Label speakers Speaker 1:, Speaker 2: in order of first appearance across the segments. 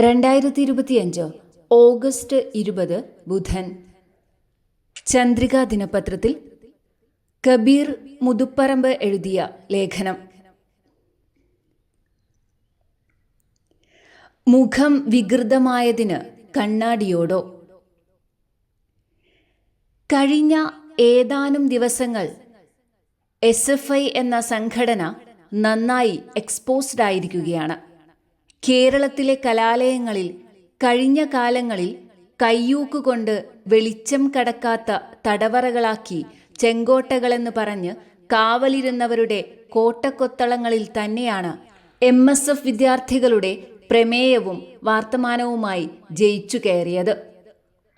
Speaker 1: രണ്ടായിരത്തി ഇരുപത്തിയഞ്ച് ഓഗസ്റ്റ് ഇരുപത് ബുധൻ. ചന്ദ്രികാ ദിനപത്രത്തിൽ കബീർ മുതുപ്പറമ്പ് എഴുതിയ ലേഖനം. മുഖം വികൃതമായതിന് കണ്ണാടിയോടോ? കഴിഞ്ഞ ഏതാനും ദിവസങ്ങൾ എസ് എഫ് ഐ എന്ന സംഘടന നന്നായി എക്സ്പോസ്ഡ് ആയിരിക്കുകയാണ്. കേരളത്തിലെ കലാലയങ്ങളിൽ കഴിഞ്ഞ കാലങ്ങളിൽ കയ്യൂക്കുകൊണ്ട് വെളിച്ചം കടക്കാത്ത തടവറകളാക്കി ചെങ്കോട്ടകളെന്ന് പറഞ്ഞ് കാവലിരുന്നവരുടെ കോട്ടക്കൊത്തളങ്ങളിൽ തന്നെയാണ് എം എസ് എഫ് വിദ്യാർത്ഥികളുടെ പ്രമേയവും വർത്തമാനവുമായി ജയിച്ചു കയറിയത്.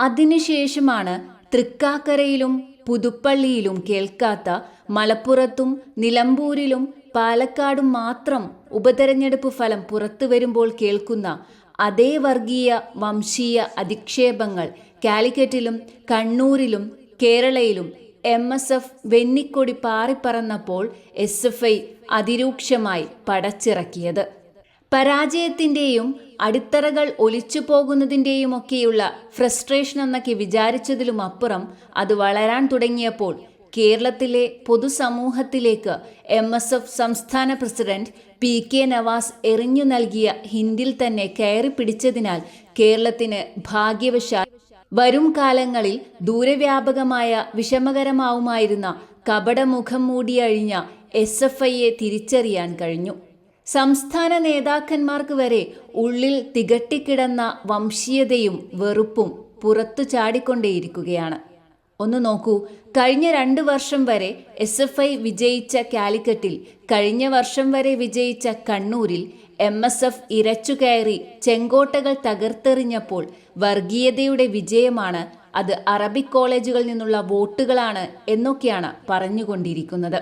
Speaker 1: അതിനുശേഷമാണ് തൃക്കാക്കരയിലും പുതുപ്പള്ളിയിലും കേൾക്കാത്ത മലപ്പുറത്തും നിലമ്പൂരിലും പാലക്കാടും മാത്രം ഉപതെരഞ്ഞെടുപ്പ് ഫലം പുറത്തു വരുമ്പോൾ കേൾക്കുന്ന അതേ വർഗീയ വംശീയ അധിക്ഷേപങ്ങൾ കാലിക്കറ്റിലും കണ്ണൂരിലും കേരളയിലും എം എസ് എഫ് വെന്നിക്കൊടി പാറിപ്പറന്നപ്പോൾ എസ് എഫ് ഐ അതിരൂക്ഷമായി പടച്ചിറക്കിയത്. പരാജയത്തിന്റെയും അടിത്തറകൾ ഒലിച്ചു പോകുന്നതിന്റെയുമൊക്കെയുള്ള ഫ്രസ്ട്രേഷൻ എന്നൊക്കെ വിചാരിച്ചതിലും അപ്പുറം അത് വളരാൻ തുടങ്ങിയപ്പോൾ കേരളത്തിലെ പൊതുസമൂഹത്തിലേക്ക് എം എസ് എഫ് സംസ്ഥാന പ്രസിഡന്റ് പി കെ നവാസ് എറിഞ്ഞു നൽകിയ ഹിന്ദിൽ തന്നെ കയറി പിടിച്ചതിനാൽ കേരളത്തിന് ഭാഗ്യവശാൽ വരും കാലങ്ങളിൽ ദൂരവ്യാപകമായ വിഷമകരമാവുമായിരുന്ന കപടമുഖം മൂടിയഴിഞ്ഞ എസ് എഫ് ഐയെ തിരിച്ചറിയാൻ കഴിഞ്ഞു. സംസ്ഥാന നേതാക്കന്മാർക്ക് വരെ ഉള്ളിൽ തികട്ടിക്കിടന്ന വംശീയതയും വെറുപ്പും പുറത്തു ചാടിക്കൊണ്ടേയിരിക്കുകയാണ് ഒന്ന് നോക്കൂ. കഴിഞ്ഞ രണ്ട് വർഷം വരെ എസ് എഫ് ഐ വിജയിച്ച കാലിക്കറ്റിൽ കഴിഞ്ഞ വർഷം വരെ വിജയിച്ച കണ്ണൂരിൽ എം എസ് എഫ് ഇരച്ചു കയറി ചെങ്കോട്ടകൾ തകർത്തെറിഞ്ഞപ്പോൾ വർഗീയതയുടെ വിജയമാണ് അത് അറബിക് കോളേജുകളിൽ നിന്നുള്ള വോട്ടുകളാണ് എന്നൊക്കെയാണ് പറഞ്ഞുകൊണ്ടിരിക്കുന്നത്.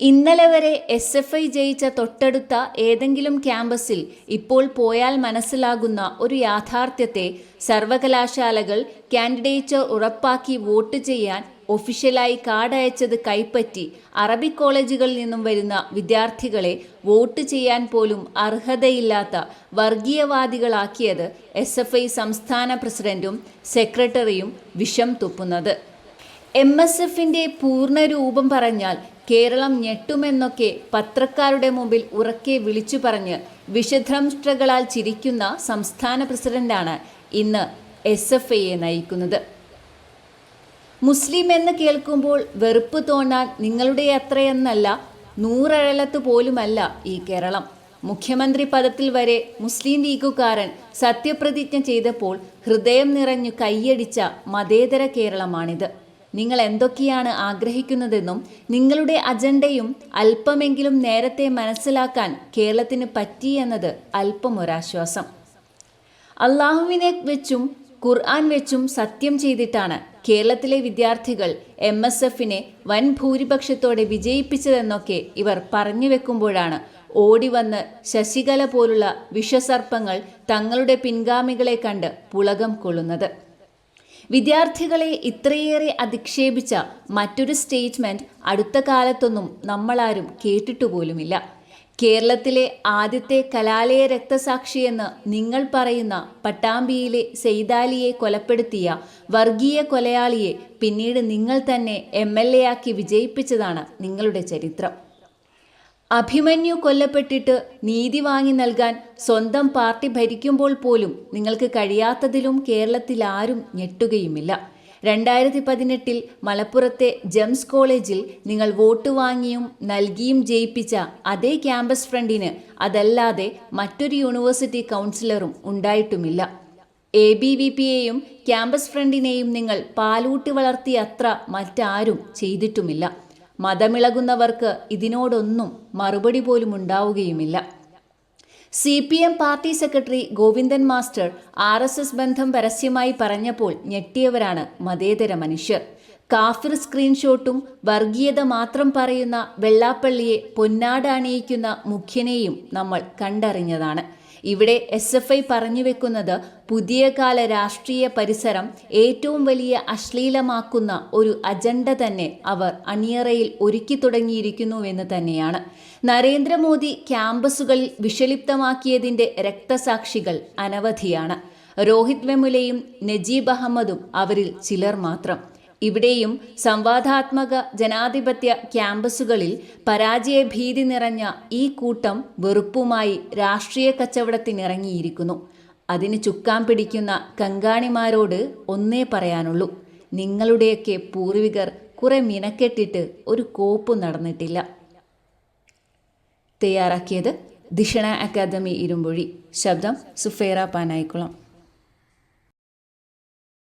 Speaker 1: ഇന്നലെ വരെ എസ് എഫ് ഐ ജയിച്ച തൊട്ടടുത്ത ഏതെങ്കിലും ക്യാമ്പസിൽ ഇപ്പോൾ പോയാൽ മനസ്സിലാകുന്ന ഒരു യാഥാർത്ഥ്യത്തെ സർവകലാശാലകൾ കാൻഡിഡേറ്റ് ഉറപ്പാക്കി വോട്ട് ചെയ്യാൻ ഒഫീഷ്യലായി കാർഡയച്ചത് കൈപ്പറ്റി അറബിക് കോളേജുകളിൽ നിന്നും വരുന്ന വിദ്യാർത്ഥികളെ വോട്ട് ചെയ്യാൻ പോലും അർഹതയില്ലാത്ത വർഗീയവാദികളാക്കിയത് എസ് എഫ് ഐ സംസ്ഥാന പ്രസിഡന്റും സെക്രട്ടറിയും വിഷം തുപ്പുന്നത്. എം എസ് എഫിന്റെ പൂർണരൂപം പറഞ്ഞാൽ കേരളം ഞെട്ടുമെന്നൊക്കെ പത്രക്കാരുടെ മുമ്പിൽ ഉറക്കെ വിളിച്ചു പറഞ്ഞ് വിഷധ്രംഷ്ടകളാൽ ചിരിക്കുന്ന സംസ്ഥാന പ്രസിഡന്റാണ് ഇന്ന് എസ് എഫ് ഐയെ നയിക്കുന്നത്. മുസ്ലിം എന്ന് കേൾക്കുമ്പോൾ വെറുപ്പ് തോന്നാൻ നിങ്ങളുടെ അത്രയെന്നല്ല നൂറഴലത്ത് പോലുമല്ല ഈ കേരളം. മുഖ്യമന്ത്രി പദത്തിൽ വരെ മുസ്ലിം ലീഗുകാരൻ സത്യപ്രതിജ്ഞ ചെയ്തപ്പോൾ ഹൃദയം നിറഞ്ഞു കൈയടിച്ച മതേതര കേരളമാണിത്. നിങ്ങൾ എന്തൊക്കെയാണ് ആഗ്രഹിക്കുന്നതെന്നും നിങ്ങളുടെ അജണ്ടയും അല്പമെങ്കിലും നേരത്തെ മനസ്സിലാക്കാൻ കേരളത്തിന് പറ്റി എന്നത് അല്പമൊരാശ്വാസം അള്ളാഹുവിനെ വെച്ചും ഖുർആൻ വെച്ചും സത്യം ചെയ്തിട്ടാണ് കേരളത്തിലെ വിദ്യാർത്ഥികൾ എം എസ് എഫിനെ വൻ ഭൂരിപക്ഷത്തോടെ വിജയിപ്പിച്ചതെന്നൊക്കെ ഇവർ പറഞ്ഞു വെക്കുമ്പോഴാണ് ഓടിവന്ന് ശശികല പോലുള്ള വിഷസർപ്പങ്ങൾ തങ്ങളുടെ പിൻഗാമികളെ കണ്ട് പുളകം കൊള്ളുന്നത്. വിദ്യാർത്ഥികളെ ഇത്രയേറെ അധിക്ഷേപിച്ച മറ്റൊരു സ്റ്റേറ്റ്മെന്റ് അടുത്ത കാലത്തൊന്നും നമ്മളാരും കേട്ടിട്ടുപോലുമില്ല. കേരളത്തിലെ ആദ്യത്തെ കലാലയ രക്തസാക്ഷിയെന്ന് നിങ്ങൾ പറയുന്ന പട്ടാമ്പിയിലെ സെയ്താലിയെ കൊലപ്പെടുത്തിയ വർഗീയ കൊലയാളിയെ പിന്നീട് നിങ്ങൾ തന്നെ എ ആക്കി വിജയിപ്പിച്ചതാണ് നിങ്ങളുടെ ചരിത്രം. അഭിമന്യു കൊല്ലപ്പെട്ടിട്ട് നീതി വാങ്ങി നൽകാൻ സ്വന്തം പാർട്ടി ഭരിക്കുമ്പോൾ പോലും നിങ്ങൾക്ക് കഴിയാത്തതിലും കേരളത്തിൽ ആരും ഞെട്ടുകയുമില്ല. രണ്ടായിരത്തി പതിനെട്ടിൽ മലപ്പുറത്തെ ജെംസ് കോളേജിൽ നിങ്ങൾ വോട്ട് വാങ്ങിയും നൽകിയും ജയിപ്പിച്ച അതേ ക്യാമ്പസ് ഫ്രണ്ടിന് അതല്ലാതെ മറ്റൊരു യൂണിവേഴ്സിറ്റി കൗൺസിലറും ഉണ്ടായിട്ടുമില്ല. എ ബി വി പിയെയും ക്യാമ്പസ് ഫ്രണ്ടിനെയും നിങ്ങൾ പാലൂട്ടി വളർത്തിയത്ര മറ്റാരും ചെയ്തിട്ടുമില്ല. മതമിളകുന്നവർക്ക് ഇതിനോടൊന്നും മറുപടി പോലും ഉണ്ടാവുകയുമില്ല. C P M party secretary Govindan master R S S ബന്ധം പരസ്യമായി പറഞ്ഞപ്പോൾ ഞെട്ടിയവരാണ് മതേതര മനുഷ്യർ. കാഫിർ സ്ക്രീൻഷോട്ടും വർഗീയത മാത്രം പറയുന്ന വെള്ളാപ്പള്ളിയെ പൊന്നാട അണിയിക്കുന്ന മുഖ്യനെയും നമ്മൾ കണ്ടറിഞ്ഞതാണ്. ഇവിടെ എസ് എഫ് ഐ പറഞ്ഞു വെക്കുന്നത് പുതിയ കാല രാഷ്ട്രീയ പരിസരം ഏറ്റവും വലിയ അശ്ലീലമാക്കുന്ന ഒരു അജണ്ട തന്നെ അവർ അണിയറയിൽ ഒരുക്കി തുടങ്ങിയിരിക്കുന്നുവെന്ന് തന്നെയാണ്. നരേന്ദ്രമോദി ക്യാമ്പസുകളിൽ വിഷലിപ്തമാക്കിയതിന്റെ രക്തസാക്ഷികൾ അനവധിയാണ്. രോഹിത് വെമുലയും നജീബ് അഹമ്മദും അവരിൽ ചിലർ മാത്രം. ഇവിടെയും സംവാദാത്മക ജനാധിപത്യ ക്യാമ്പസുകളിൽ പരാജയഭീതി നിറഞ്ഞ ഈ കൂട്ടം വെറുപ്പുമായി രാഷ്ട്രീയ കച്ചവടത്തിനിറങ്ങിയിരിക്കുന്നു. അതിന് ചുക്കാൻ പിടിക്കുന്ന കങ്കാണിമാരോട് ഒന്നേ പറയാനുള്ളൂ. നിങ്ങളുടെയൊക്കെ പൂർവികർ കുറെ മിനക്കെട്ടിട്ട് ഒരു കോപ്പ് നടന്നിട്ടില്ല. തയ്യാറാക്കിയത് ദിഷണ അക്കാദമി ഇരുമ്പൊഴി. ശബ്ദം സുഫേറ പാനായിക്കുളം.